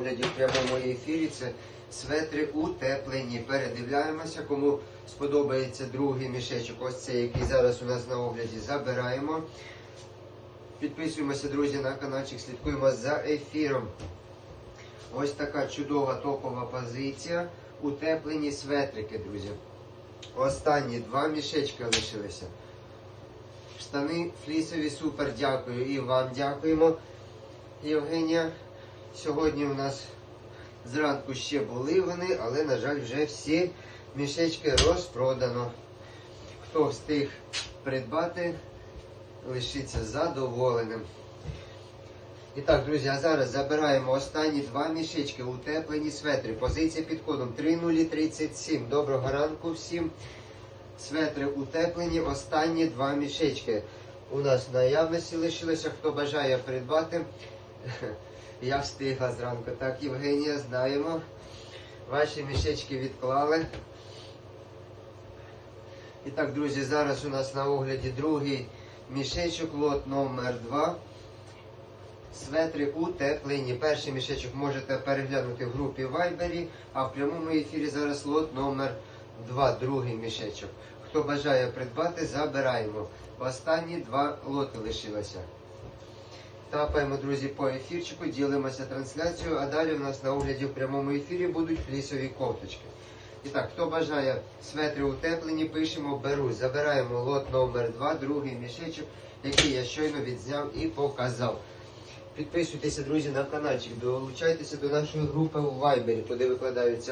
огляді в прямому ефірі. Це светри утеплені. Передивляємося, кому сподобається другий мішечок. Ось цей, який зараз у нас на огляді. Забираємо. Підписуємося, друзі, на каналчик, слідкуємо за ефіром. Ось така чудова топова позиція. Утеплені светрики, друзі. Останні два мішечки лишилися. Штани флісові супер, дякую. І вам дякуємо, Євгенія. Сьогодні у нас зранку ще були вони, але, на жаль, вже всі мішечки розпродано. Хто встиг придбати, лишиться задоволеним. І так, друзі, а зараз забираємо останні два мішечки утеплені светри. Позиція під кодом 3037. Доброго ранку всім. Светри утеплені, останні два мішечки. У нас наявності лишилося. Хто бажає придбати, я встигла зранку. Так, Євгенія, знаємо. Ваші мішечки відклали. І так, друзі, зараз у нас на огляді другий мішечок, лот номер 2. Светри утеплені. Перший мішечок можете переглянути в групі Viber, а в прямому ефірі зараз лот номер 2, другий мішечок. Хто бажає придбати, забираємо. Останні два лоти лишилося. Тапаємо, друзі, по ефірчику, ділимося трансляцією, а далі у нас на огляді в прямому ефірі будуть флісові кофточки. І так, хто бажає светри утеплені, пишемо беру. Забираємо лот номер 2, другий мішечок, який я щойно відзняв і показав. Підписуйтеся, друзі, на каналчик, долучайтеся до нашої групи у Viber, куди викладаються